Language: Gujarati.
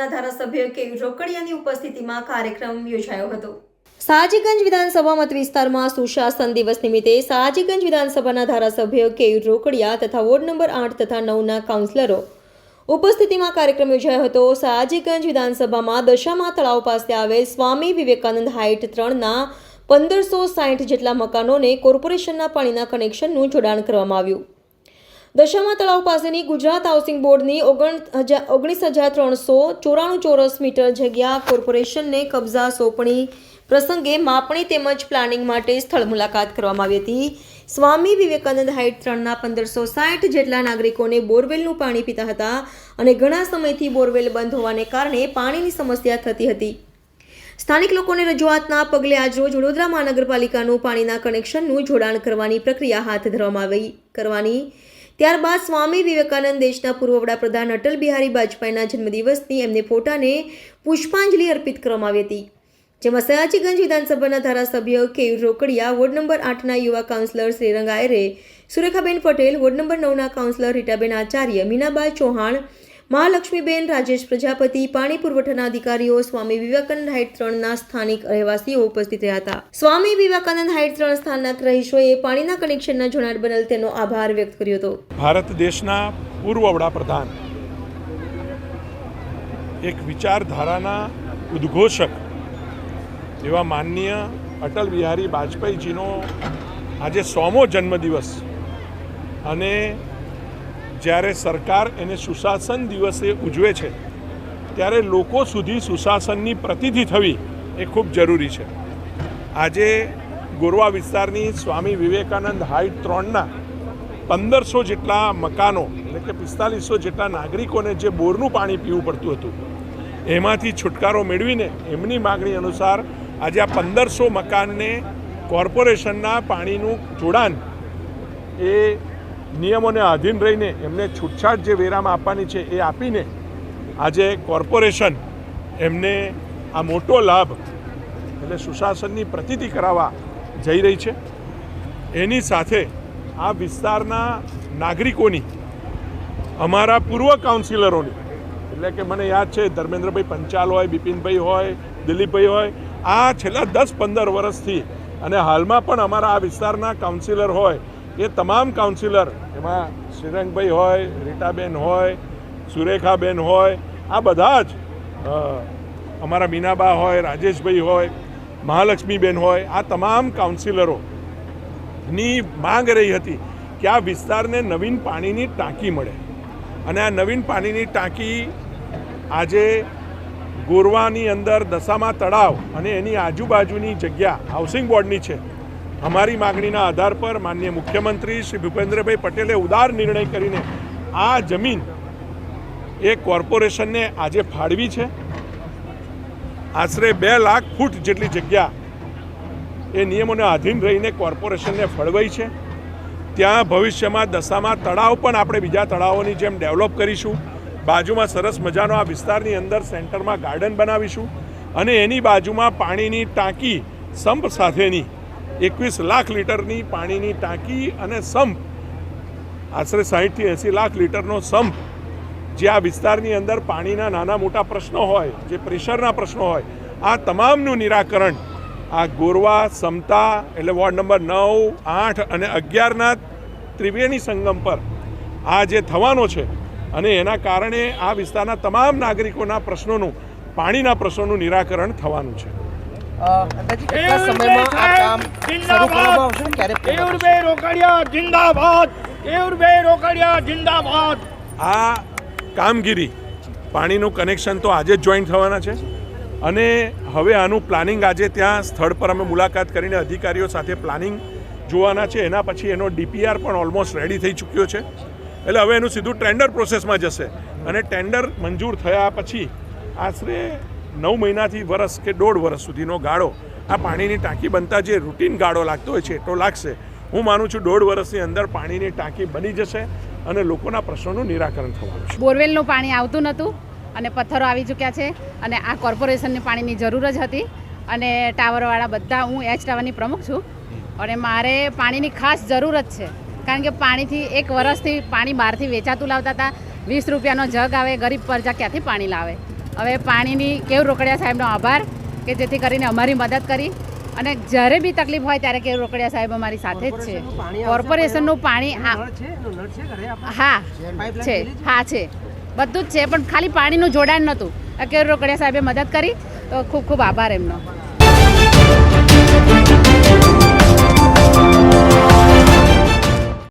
વિધાનસભાના ધારાસભ્ય કે રોકડિયાની ઉપસ્થિતિમાં કાર્યક્રમ યોજાયો હતો. સાજીગંજ વિધાનસભા મત વિસ્તારમાં સુશાસન દિવસ નિમિત્તે સાજીગંજ વિધાનસભાના ધારાસભ્ય કેયુ રોકડિયા તથા વોર્ડ નંબર આઠ તથા નવના કાઉન્સિલરો ઉપસ્થિતિમાં કાર્યક્રમ યોજાયો હતો. સાજીગંજ વિધાનસભામાં દશામા તળાવ પાસે આવેલ સ્વામી વિવેકાનંદ હાઇટ ત્રણના પંદરસો સાઠ જેટલા મકાનોને કોર્પોરેશનના પાણીના કનેક્શનનું જોડાણ કરવામાં આવ્યું. દશામા તળાવ પાસેની ગુજરાત હાઉસિંગ બોર્ડની ઓગણ હજાર ઓગણીસ હજાર ત્રણસો ચોરાણું ચોરસ મીટર જગ્યા કોર્પોરેશનને કબજા સોંપણી પ્રસંગે માપણી તેમજ પ્લાનિંગ માટે સ્થળ મુલાકાત કરવામાં આવી હતી. સ્વામી વિવેકાનંદ હાઇટ ત્રણના પંદરસો સાઠ જેટલા નાગરિકોને બોરવેલનું પાણી પીતા હતા અને ઘણા સમયથી બોરવેલ બંધ હોવાને કારણે પાણીની સમસ્યા થતી હતી. સ્થાનિક લોકોની રજૂઆતના પગલે આજરોજ વડોદરા મહાનગરપાલિકાનું પાણીના કનેક્શનનું જોડાણ કરવાની પ્રક્રિયા હાથ ધરવામાં આવી, કરવાની ત્યારબાદ સ્વામી વિવેકાનંદ દેશના પૂર્વ વડાપ્રધાન અટલ બિહારી વાજપેયીના જન્મદિવસની એમને ફોટાને પુષ્પાંજલિ અર્પિત કરવામાં આવી હતી, જેમાં સયાજીગંજ વિધાનસભાના ધારાસભ્ય કેયુર રોકડિયા, વોર્ડ નંબર આઠના યુવા councillor Shrirang Ayare, Surekhaben Patel, ward number નવના councillor Ritaben Acharya, Minaba Chauhan Mahalakshmiben, Rajesh Prajapati, પાણી પુરવઠાના અધિકારીઓ, સ્વામી વિવેકાનંદ હાઇટ ત્રણના સ્થાનિક રહેવાસીઓ ઉપસ્થિત રહ્યા હતા. સ્વામી વિવેકાનંદ હાઇટ ત્રણ સ્થાનના રહીશોએ પાણીના કનેક્શનના જોડાણ બદલ તેનો આભાર વ્યક્ત કર્યો હતો. ભારત દેશના પૂર્વ વડાપ્રધાન, એક વિચારધારાના ઉદ્ઘોષક એવા માનનીય અટલ બિહારી વાજપેયીજીનો આજે સોમો જન્મદિવસ અને જ્યારે સરકાર એને સુશાસન દિવસે ઉજવે છે, ત્યારે લોકો સુધી સુશાસનની પ્રતિથિ થવી એ ખૂબ જરૂરી છે. આજે ગોરવા વિસ્તારની સ્વામી વિવેકાનંદ હાઇટ ત્રણના પંદરસો જેટલા મકાનો, એટલે કે પિસ્તાલીસો જેટલા નાગરિકોને જે બોરનું પાણી પીવું પડતું હતું, એમાંથી છુટકારો મેળવીને એમની માગણી અનુસાર આજે આ પંદરસો મકાનને કોર્પોરેશનના પાણીનું જોડાણ એ નિયમોને આધીન રહીને એમને છૂટછાટ જે વેરામાં આપવાની છે એ આપીને આજે કોર્પોરેશન એમને આ મોટો લાભ એટલે સુશાસનની પ્રતિતિ કરાવવા જઈ રહી છે. એની સાથે આ વિસ્તારના નાગરિકોની, અમારા પૂર્વ કાઉન્સિલરોની, એટલે કે મને યાદ છે ધર્મેન્દ્રભાઈ પંચાલ હોય, બિપિનભાઈ હોય, દિલીપભાઈ હોય, આ છેલ્લા દસ પંદર વર્ષથી અને હાલમાં પણ અમારા આ વિસ્તારના કાઉન્સિલર હોય એ તમામ કાઉન્સિલર એમાં શ્રીરંગભાઈ હોય, રીટાબેન હોય, સુરેખાબેન હોય, આ બધા જ અમારા મીનાબા હોય, રાજેશભાઈ હોય, મહાલક્ષ્મીબેન હોય, આ તમામ કાઉન્સિલરોની માંગ રહી હતી કે આ વિસ્તારને નવીન પાણીની ટાંકી મળે. અને આ નવીન પાણીની ટાંકી આજે ગોરવાની અંદર દશામા તળાવ અને એની આજુબાજુની જગ્યા હાઉસિંગ બોર્ડની છે. અમારી માગણીના આધાર પર માનનીય મુખ્યમંત્રી શ્રી ભૂપેન્દ્રભાઈ પટેલે ઉદાર નિર્ણય કરીને આ જમીન એ કોર્પોરેશનને આજે ફાળવી છે. આશરે બે લાખ ફૂટ જેટલી જગ્યા એ નિયમોને આધીન રહીને કોર્પોરેશનને ફળવાઈ છે. ત્યાં ભવિષ્યમાં દશામાં તળાવ પણ આપણે બીજા તળાવોની જેમ ડેવલપ કરીશું. બાજુમાં સરસ મજાનો આ વિસ્તારની અંદર સેન્ટરમાં ગાર્ડન બનાવીશું અને એની બાજુમાં પાણીની ટાંકી સંપ સાથેની એકવીસ લાખ લીટરની પાણીની ટાંકી અને સંપ, આશરે સાહીઠથી એંસી લાખ લીટરનો સંપ, જે આ વિસ્તારની અંદર પાણીના નાના મોટા પ્રશ્નો હોય, જે પ્રેશરના પ્રશ્નો હોય, આ તમામનું નિરાકરણ આ ગોરવા, સમતા એટલે વોર્ડ નંબર નવ, આઠ અને અગિયારના ત્રિવેણી સંગમ પર આ જે થવાનો છે અને એના કારણે આ વિસ્તારના તમામ નાગરિકોના પ્રશ્નોનું, પાણીના પ્રશ્નોનું નિરાકરણ થવાનું છે. અંદાજે કેટલા સમયમાં આ કામ શરૂ કરવામાં આવશે ને? ક્યારે કેયુરભાઈ રોકડિયા જિંદાબાદ! કેયુરભાઈ રોકડિયા જિંદાબાદ! આ કામગીરી પાણીનું કનેક્શન તો આજે જ જોઈન થવાના છે. અને હવે આનું પ્લાનિંગ આજે ત્યાં સ્થળ પર અમે મુલાકાત કરીને અધિકારીઓ સાથે પ્લાનિંગ જોવાના છે. એના પછી એનો ડીપીઆર પણ ઓલમોસ્ટ રેડી થઈ ચૂક્યો છે. એટલે હવે એનું સીધું ટેન્ડર પ્રોસેસમાં જશે. અને ટેન્ડર મંજૂર થયા પછી આશરે નવ મહિનાથી વરસ કે દોઢ વર્ષ સુધીનો ગાળો આ પાણીની ટાંકી બનતા જે રૂટીન ગાળો લાગતો હોય છે, એટલો લાગશે. હું માનું છું દોઢ વર્ષની અંદર પાણીની ટાંકી બની જશે અને લોકોના પ્રશ્નોનું નિરાકરણ થવાનું છે. બોરવેલનું પાણી આવતું નહોતું અને પથ્થરો આવી ચૂક્યા છે અને આ કોર્પોરેશનની પાણીની જરૂર જ હતી અને ટાવરવાળા બધા, હું એચ ટાવરની પ્રમુખ છું અને મારે પાણીની ખાસ જરૂરત છે. કારણ કે પાણીથી એક વર્ષથી પાણી બહારથી વેચાતું લાવતા હતા, વીસ રૂપિયાનો જગ આવે, ગરીબ પ્રજા ક્યાંથી પાણી લાવે? હવે પાણીની કેવું રોકડિયા સાહેબનો આભાર કે જેથી કરીને અમારી મદદ કરી. અને જ્યારે બી તકલીફ હોય ત્યારે કેવું રોકડિયા સાહેબ અમારી સાથે જ છે. કોર્પોરેશનનું પાણી? હા. છે? હા છે. બધું જ છે પણ ખાલી પાણીનું જોડાણ નહોતું. કેવું રોકડિયા સાહેબે મદદ કરી. તો ખૂબ ખૂબ આભાર એમનો.